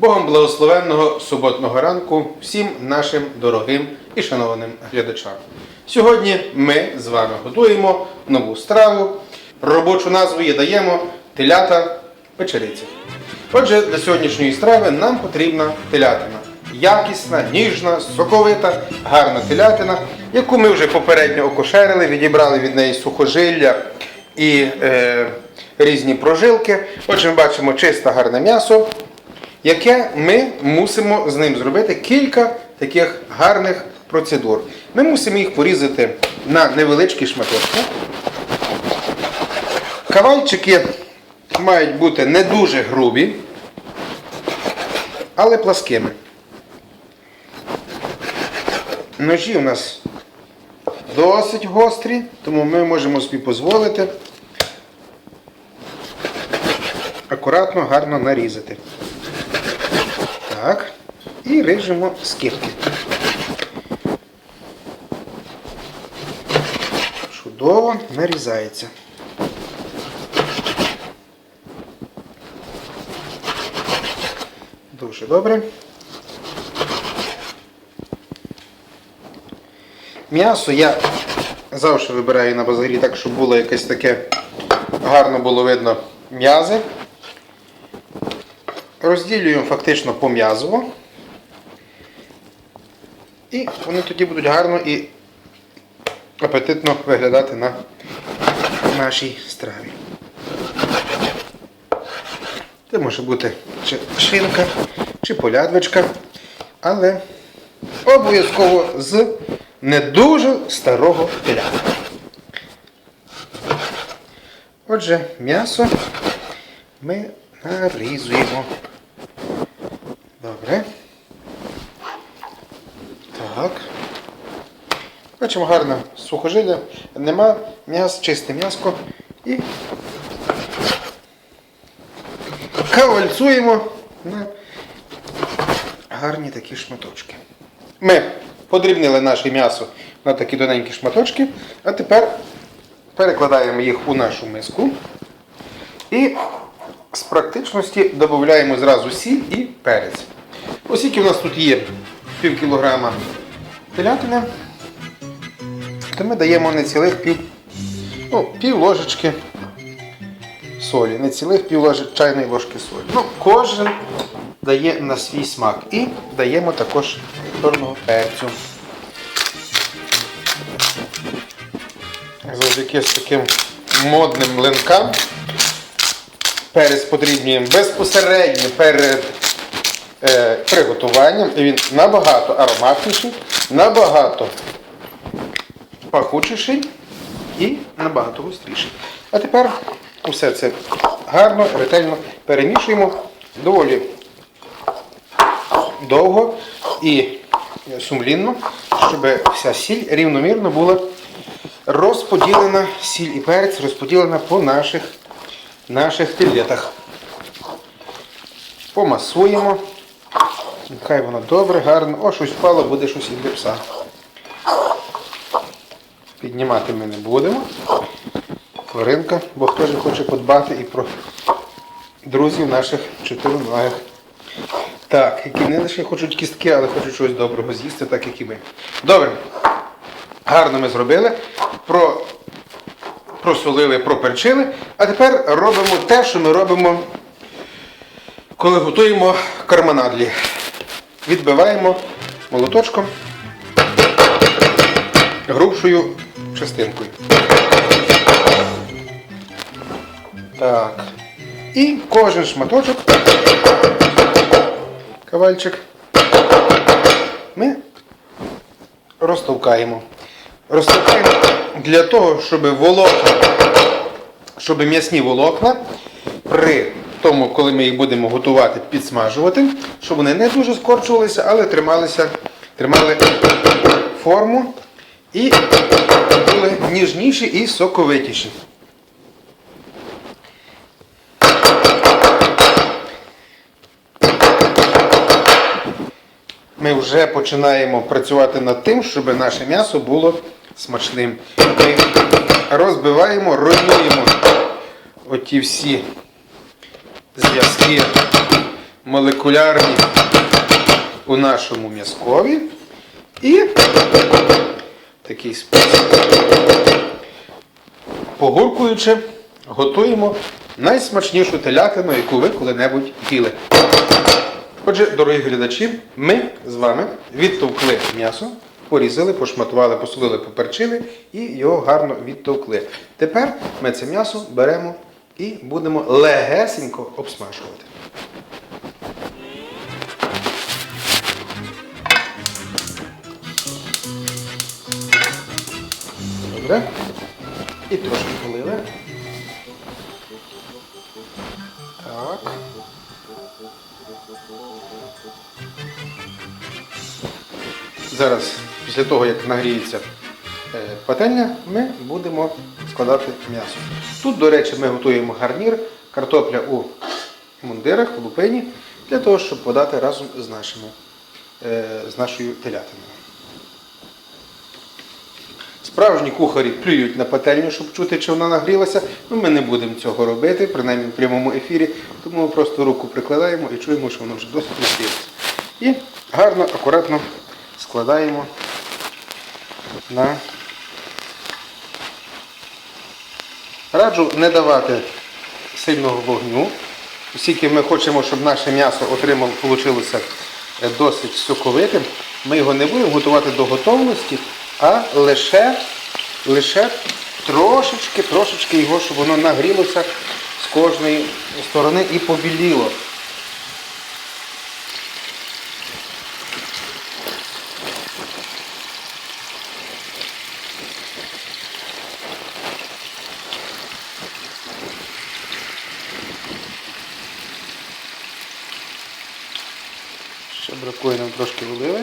Богом благословенного суботного ранку всім нашим дорогим і шанованим глядачам. Сьогодні ми з вами готуємо нову страву. Робочу назву їй даємо телята печериці. Отже, для сьогоднішньої страви нам потрібна телятина. Якісна, ніжна, соковита, гарна телятина, яку ми вже попередньо окошерили, відібрали від неї сухожилля і е, різні прожилки. Отже, ми бачимо чисте гарне м'ясо, яке ми мусимо з ним зробити кілька таких гарних процедур. Ми мусимо їх порізати на невеличкі шматочки. Кавальчики мають бути не дуже грубі, але пласкими. Ножі у нас досить гострі, тому ми можемо собі дозволити акуратно, гарно нарізати. І ріжемо скибки. Чудово нарізається. Дуже добре. М'ясо я завжди вибираю на базарі так, щоб було якесь таке гарно було видно м'язи. Розділюємо фактично по м'язово. І вони тоді будуть гарно і апетитно виглядати на нашій страві. Це може бути чи шинка, чи полядвичка, але обов'язково з не дуже старого теляка. Отже, м'ясо ми нарізуємо. Добре. Так. Бачимо гарне сухожилля. Нема м'яс, чисте м'яско. І кавальцуємо на гарні такі шматочки. Ми подрібнили наше м'ясо на такі тоненькі шматочки, а тепер перекладаємо їх у нашу миску і з практичності додаємо зразу сіль і перець. Оскільки у нас тут є пів кілограма телятини, то ми даємо не цілих пів, ну, пів ложечки солі, не цілих пів ложечки чайної ложки солі. Ну, кожен дає на свій смак. І даємо також чорного перцю. Завдяки з таким модним млинкам перець подрібнюємо безпосередньо перед приготуванням. І він набагато ароматніший, набагато пахучіший і набагато густріший. А тепер усе це гарно, ретельно перемішуємо доволі довго і сумлінно, щоб вся сіль рівномірно була розподілена, сіль і перець розподілена по наших, наших філетах. Помасуємо. Нехай воно добре, гарно. О, щось впало, буде щось і для пса. Піднімати ми не будемо. Тваринка, бо хто ж хоче подбати і про друзів наших чотириногих. Так, які не лише хочуть кістки, але хочуть щось доброго з'їсти, так як і ми. Добре. Гарно ми зробили. Про... Просолили, проперчили. А тепер робимо те, що ми робимо, коли готуємо карманадлі. Відбиваємо молоточком грубшою частинкою. Так. І кожен шматочок, кавальчик, ми розтовкаємо. Розтовкаємо для того, щоб волокна, щоб м'ясні волокна при тому, коли ми їх будемо готувати, підсмажувати, щоб вони не дуже скорчувалися, але трималися, тримали форму і були ніжніші і соковитіші. Ми вже починаємо працювати над тим, щоб наше м'ясо було смачним. Ми розбиваємо, руйнуємо оті всі зв'язки молекулярні у нашому м'язкові. І такий спосіб. Погуркуючи, готуємо найсмачнішу телятину, яку ви коли-небудь їли. Отже, дорогі глядачі, ми з вами відтовкли м'ясо, порізали, пошматували, посолили, поперчили і його гарно відтовкли. Тепер ми це м'ясо беремо і будемо легесенько обсмажувати. Добре. І трошки полили. Так. Зараз, після того, як нагріється е, пательня, ми будемо складати м'ясо. Тут, до речі, ми готуємо гарнір, картопля у мундирах, у лупині, для того, щоб подати разом з, нашими, е, з нашою телятиною. Справжні кухарі плюють на пательню, щоб чути, чи вона нагрілася. Ну, ми не будемо цього робити, принаймні в прямому ефірі, тому ми просто руку прикладаємо і чуємо, що воно вже досить нагрілося. І гарно, акуратно складаємо на. Раджу не давати сильного вогню, оскільки ми хочемо, щоб наше м'ясо отримало, вийшло досить соковитим. Ми його не будемо готувати до готовності, а лише, лише трошечки, трошечки його, щоб воно нагрілося з кожної сторони і побіліло. Ще бракує нам трошки оливи.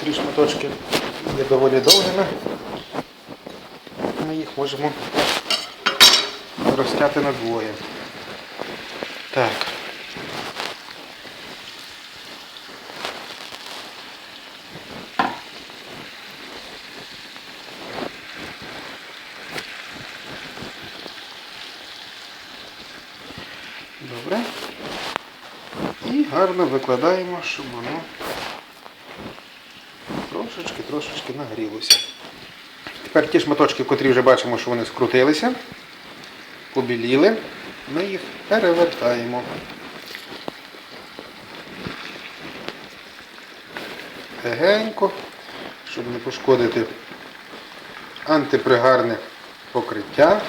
Три шматочки є доволі довгими. Ми їх можемо розтяти на двоє. Так. Добре. І гарно викладаємо, щоб воно трошечки-трошечки нагрілося. Тепер ті шматочки, котрі вже бачимо, що вони скрутилися, побіліли, ми їх перевертаємо. Легенько, щоб не пошкодити антипригарне покриття.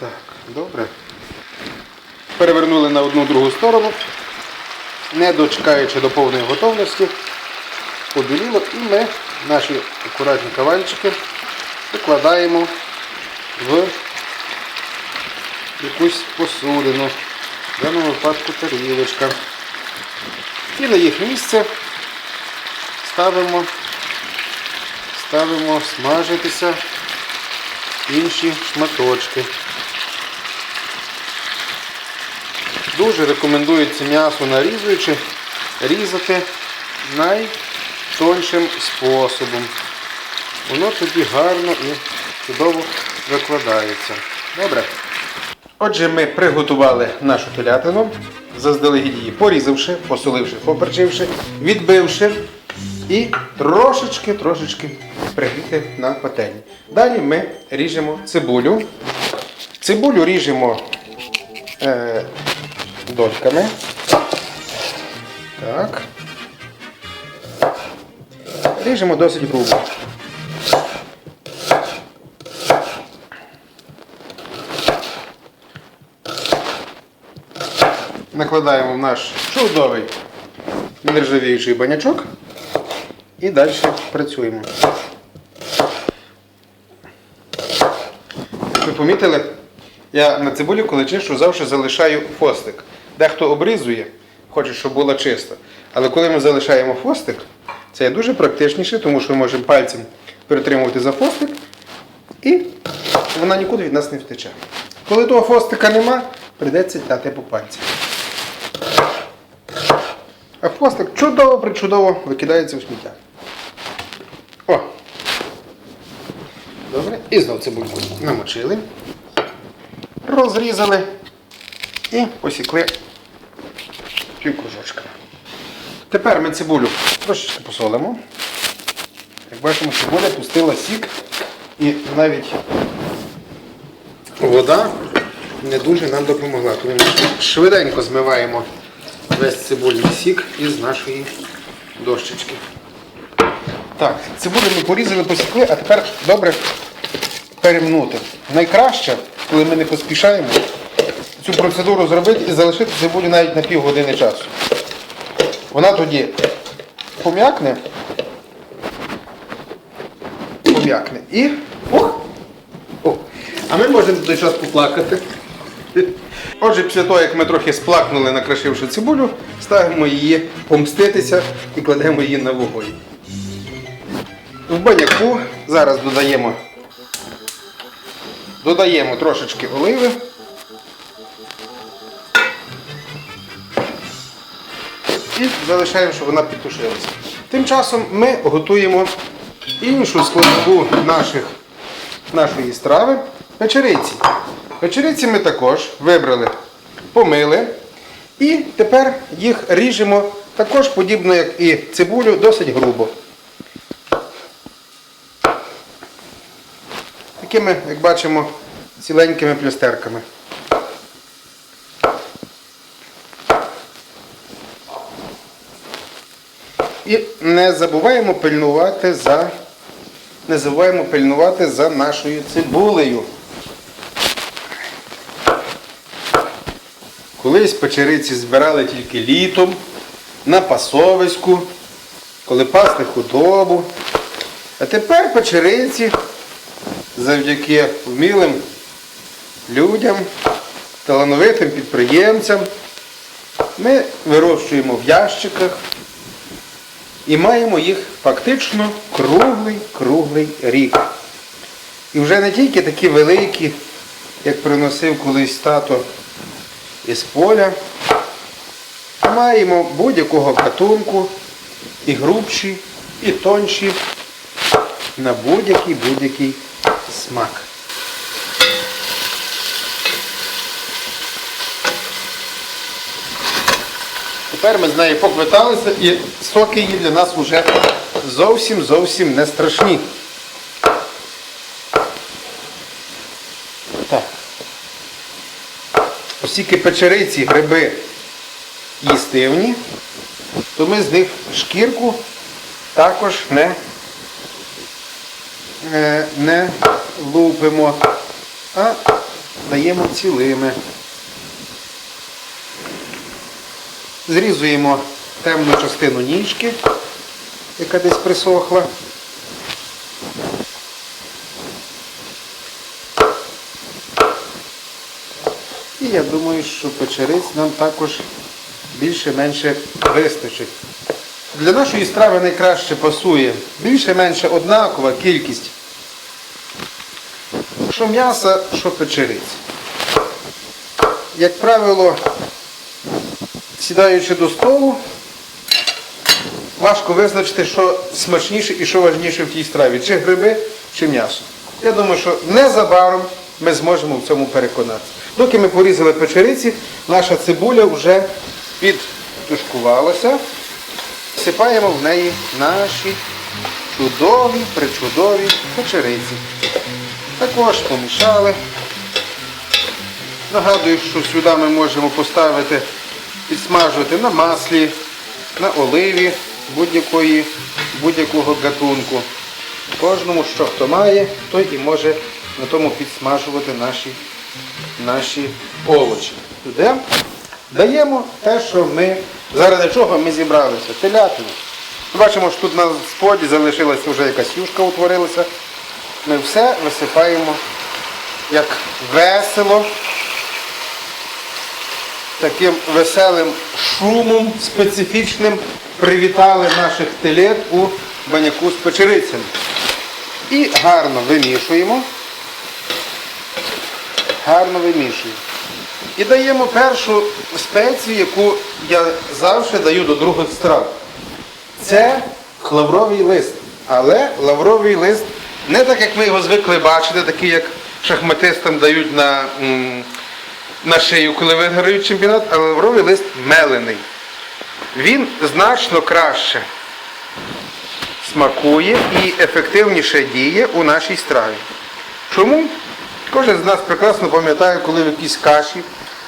Так, добре. Перевернули на одну другу сторону, не дочекаючи до повної готовності, побіліло і ми наші акуратні кавальчики викладаємо в якусь посудину, в даному випадку тарілочка. І на їх місце ставимо, ставимо смажитися інші шматочки. Дуже рекомендується м'ясо нарізуючи, різати найтоншим способом. Воно тоді гарно і чудово викладається. Добре. Отже, ми приготували нашу телятину, заздалегідь її порізавши, посоливши, поперчивши, відбивши і трошечки-трошечки пригріти на пательні. Далі ми ріжемо цибулю. Цибулю ріжемо е, дольками. Так. Ріжемо досить грубо. Накладаємо в наш чудовий нержавіючий банячок і далі працюємо. Як ви помітили, я на цибулі, коли чищу, завжди залишаю фостик. Дехто обрізує, хоче, щоб було чисто. Але коли ми залишаємо фостик, це є дуже практичніше, тому що ми можемо пальцем перетримувати за фостик і вона нікуди від нас не втече. Коли того фостика нема, прийдеться дати по пальці. А хвостик чудово причудово викидається в сміття. О! Добре. І знов цибульку намочили, розрізали і посікли Тепер ми цибулю трошечки посолимо. Як бачимо, цибуля пустила сік і навіть вода не дуже нам допомогла. Тому ми швиденько змиваємо весь цибульний сік із нашої дощечки. Так, цибулю ми порізали, посікли, а тепер добре перемнути. Найкраще, коли ми не поспішаємо, цю процедуру зробити і залишити цибулю навіть на півгодини часу. Вона тоді пом'якне, пом'якне і. Ох! О! А ми можемо той час поплакати. Отже, після того, як ми трохи сплакнули, накришивши цибулю, ставимо її помститися і кладемо її на вогонь. В баняку зараз додаємо, додаємо трошечки оливи. І залишаємо, щоб вона підтушилася. Тим часом ми готуємо іншу складову наших, нашої страви печериці. Печериці ми також вибрали, помили. І тепер їх ріжемо також подібно, як і цибулю, досить грубо. Такими, як бачимо, ціленькими плюстерками. І не забуваємо пильнувати за, не забуваємо пильнувати за нашою цибулею. Колись печериці збирали тільки літом, на пасовиську, коли пасли худобу. А тепер печериці завдяки вмілим людям, талановитим підприємцям ми вирощуємо в ящиках і маємо їх фактично круглий круглий рік. І вже не тільки такі великі, як приносив колись тато із поля, а маємо будь-якого гатунку, і грубші, і тонші, на будь-який будь-який смак. Тепер ми з нею поквиталися і соки її для нас вже зовсім зовсім не страшні. Так. Оскільки печериці, гриби їстивні, то ми з них шкірку також не, е, не лупимо, а даємо цілими. Зрізуємо темну частину ніжки, яка десь присохла. І я думаю, що печериць нам також більше-менше вистачить. Для нашої страви найкраще пасує більше-менше однакова кількість що м'яса, що печериць. Як правило, сідаючи до столу, важко визначити, що смачніше і що важніше в тій страві, чи гриби, чи м'ясо. Я думаю, що незабаром ми зможемо в цьому переконатися. Доки ми порізали печериці, наша цибуля вже підтушкувалася. Всипаємо в неї наші чудові, причудові печериці. Також помішали. Нагадую, що сюди ми можемо поставити, підсмажувати на маслі, на оливі будь-якого гатунку. Кожному, що хто має, той і може на тому підсмажувати наші, наші овочі. Туди даємо те, що ми, заради чого ми зібралися. Телятину. Бачимо, що тут на споді залишилася вже якась юшка утворилася. Ми все висипаємо як весело, таким веселим шумом специфічним привітали наших телет у баняку з печерицями. І гарно вимішуємо. Гарно вимішуємо. І даємо першу спецію, яку я завжди даю до других страв. Це лавровий лист. Але лавровий лист не так, як ми його звикли бачити, такий, як шахматистам дають на, на шию, коли виграють чемпіонат, а лавровий лист мелений. Він значно краще смакує і ефективніше діє у нашій страві. Чому? Кожен з нас прекрасно пам'ятає, коли в якійсь каші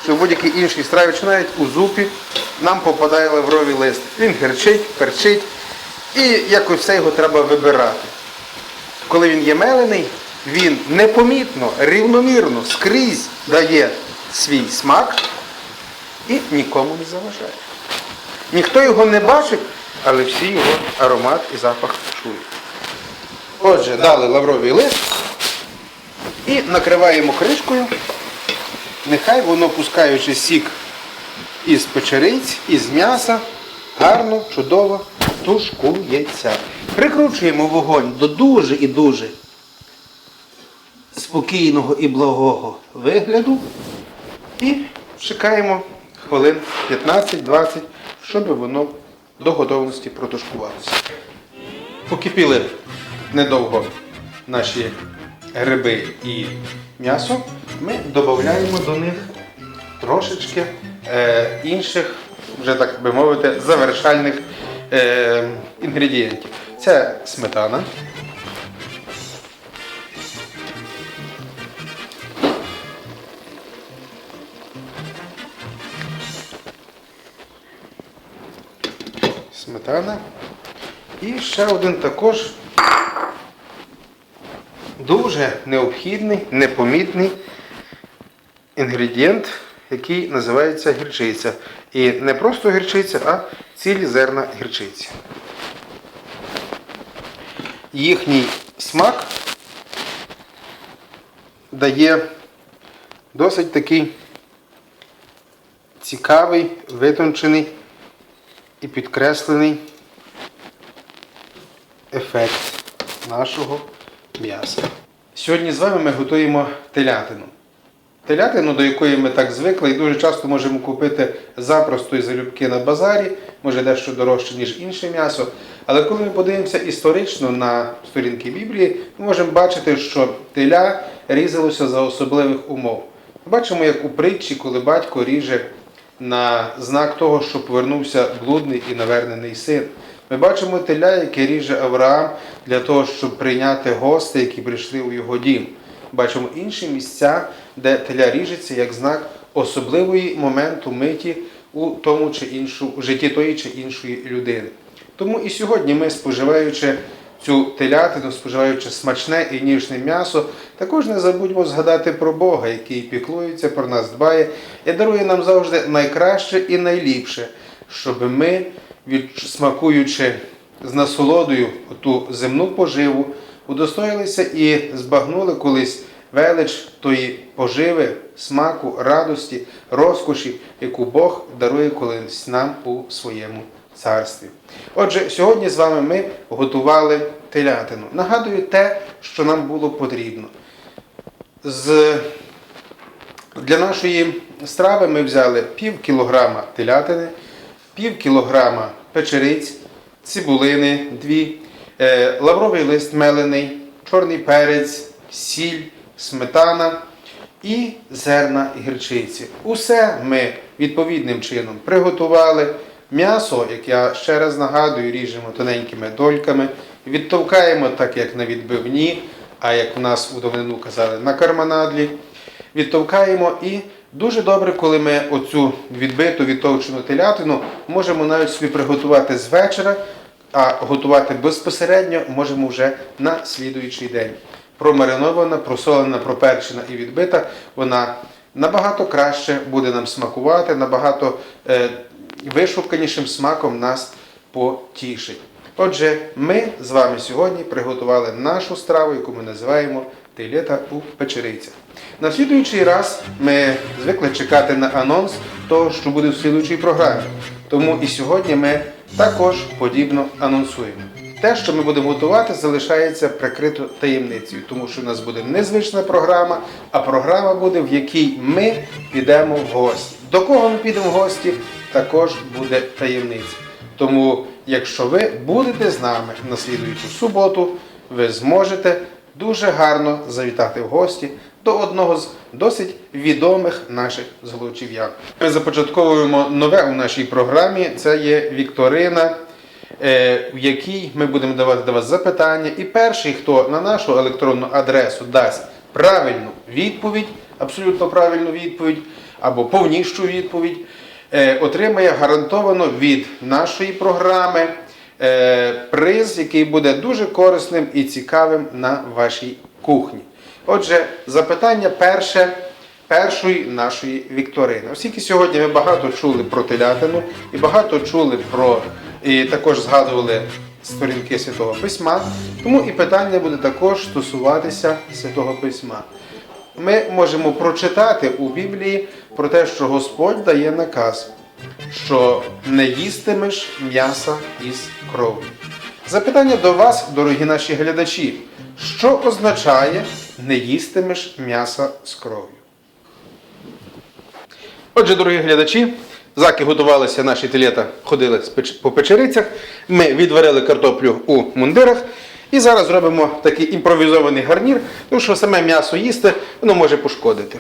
чи в будь-якій іншій страві, чи навіть у зупі, нам попадає лавровий лист. Він герчить, перчить, і якось все його треба вибирати. Коли він є мелений, він непомітно, рівномірно, скрізь дає свій смак і нікому не заважає. Ніхто його не бачить, але всі його аромат і запах чують. Отже, дали лавровий лист і накриваємо кришкою. Нехай воно, пускаючи сік із печериць, із м'яса, гарно, чудово тушкується. Прикручуємо вогонь до дуже і дуже спокійного і благого вигляду і чекаємо хвилин 15-20, щоб воно до готовності протушкувалося. Покипіли недовго наші гриби і м'ясо, ми додаємо до них трошечки е, інших, вже так би мовити, завершальних е, інгредієнтів. Це сметана. Сметана. І ще один також дуже необхідний, непомітний інгредієнт, який називається гірчиця. І не просто гірчиця, а цілі зерна гірчиці. Їхній смак дає досить такий цікавий, витончений і підкреслений ефект нашого м'яса. Сьогодні з вами ми готуємо телятину. Телятину, до якої ми так звикли, і дуже часто можемо купити запросто і залюбки на базарі, може дещо дорожче, ніж інше м'ясо. Але коли ми подивимося історично на сторінки Біблії, ми можемо бачити, що теля різалося за особливих умов. Ми бачимо, як у притчі, коли батько ріже на знак того, що повернувся блудний і навернений син. Ми бачимо теля, яке ріже Авраам для того, щоб прийняти гостей, які прийшли у його дім. Бачимо інші місця, де теля ріжеться як знак особливої моменту миті у тому чи іншу житті тої чи іншої людини. Тому і сьогодні ми, споживаючи цю телятину, споживаючи смачне і ніжне м'ясо, також не забудьмо згадати про Бога, який піклується про нас, дбає і дарує нам завжди найкраще і найліпше, щоб ми, смакуючи з насолодою ту земну поживу, удостоїлися і збагнули колись велич тої поживи, смаку, радості, розкоші, яку Бог дарує колись нам у своєму царстві. Отже, сьогодні з вами ми готували телятину. Нагадую те, що нам було потрібно. З... Для нашої страви ми взяли пів кілограма телятини, пів кілограма печериць, цибулини, дві, е, лавровий лист мелений, чорний перець, сіль, сметана і зерна гірчиці. Усе ми відповідним чином приготували. М'ясо, як я ще раз нагадую, ріжемо тоненькими дольками, відтовкаємо так, як на відбивні, а як у нас у давнину казали, на карманадлі. Відтовкаємо і дуже добре, коли ми оцю відбиту відтовчену телятину можемо навіть собі приготувати з вечора, а готувати безпосередньо можемо вже на слідуючий день. Промаринована, просолена, проперчена і відбита, вона набагато краще буде нам смакувати, набагато е, вишуканішим смаком нас потішить. Отже, ми з вами сьогодні приготували нашу страву, яку ми називаємо телета у печерицях. На слідуючий раз ми звикли чекати на анонс того, що буде в слідуючій програмі. Тому і сьогодні ми також подібно анонсуємо. Те, що ми будемо готувати, залишається прикрито таємницею, тому що у нас буде незвична програма, а програма буде, в якій ми підемо в гості. До кого ми підемо в гості, також буде таємниця. Тому, якщо ви будете з нами на слідуючу суботу, ви зможете дуже гарно завітати в гості до одного з досить відомих наших злочів'ян. Ми започатковуємо нове у нашій програмі. Це є Вікторина, е, в якій ми будемо давати до вас запитання. І перший, хто на нашу електронну адресу дасть правильну відповідь, абсолютно правильну відповідь або повнішу відповідь, е, отримає гарантовано від нашої програми е, приз, який буде дуже корисним і цікавим на вашій кухні. Отже, запитання перше першої нашої вікторини. Оскільки сьогодні ми багато чули про телятину і багато чули про і також згадували сторінки Святого Письма, тому і питання буде також стосуватися Святого Письма. Ми можемо прочитати у Біблії про те, що Господь дає наказ, що не їстимеш м'яса із кров'ю. Запитання до вас, дорогі наші глядачі, що означає не їстимеш м'яса з кров'ю? Отже, дорогі глядачі, заки готувалися наші телета, ходили по печерицях. Ми відварили картоплю у мундирах. І зараз зробимо такий імпровізований гарнір, тому що саме м'ясо їсти воно може пошкодити.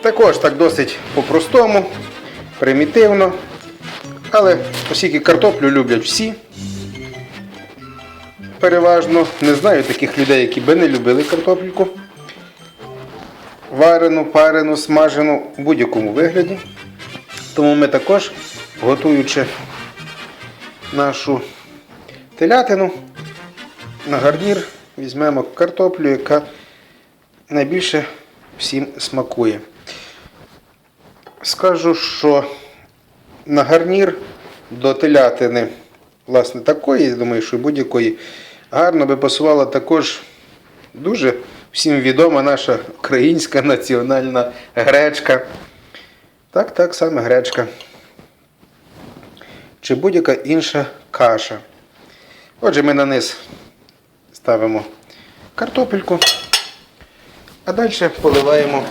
Також так досить по-простому, примітивно. Але оскільки картоплю люблять всі, переважно не знаю таких людей, які би не любили картопельку. Варену, парену, смажену у будь-якому вигляді. Тому ми також, готуючи нашу телятину, на гарнір візьмемо картоплю, яка найбільше всім смакує. Скажу, що на гарнір до телятини, власне, такої, я думаю, що будь-якої, гарно би пасувала також дуже всім відома наша українська національна гречка. Так, так, саме гречка. Чи будь-яка інша каша. Отже, ми на низ ставимо картопельку, а далі поливаємо,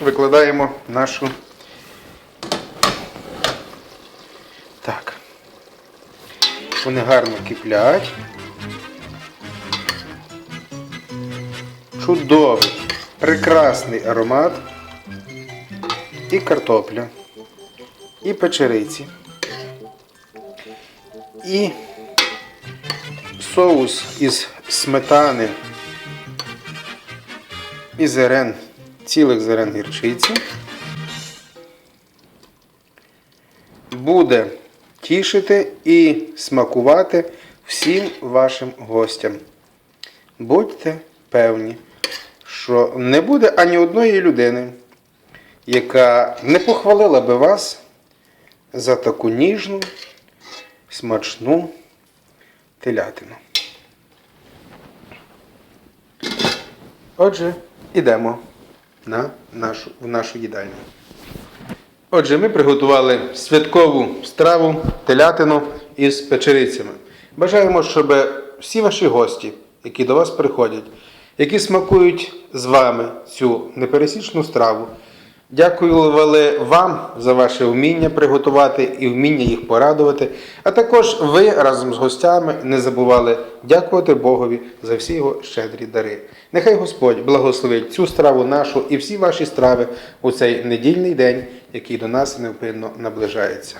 викладаємо нашу. Так. Вони гарно киплять. Чудовий, прекрасний аромат. І картопля, і печериці, і соус із сметани і зерен, цілих зерен гірчиці. Буде тішити і смакувати всім вашим гостям. Будьте певні, що не буде ані одної людини, яка не похвалила би вас за таку ніжну, смачну телятину. Отже, йдемо на нашу, в нашу їдальню. Отже, ми приготували святкову страву телятину із печерицями. Бажаємо, щоб всі ваші гості, які до вас приходять, які смакують з вами цю непересічну страву, дякували вам за ваше вміння приготувати і вміння їх порадувати. А також ви разом з гостями не забували дякувати Богові за всі його щедрі дари. Нехай Господь благословить цю страву нашу і всі ваші страви у цей недільний день, який до нас невпинно наближається.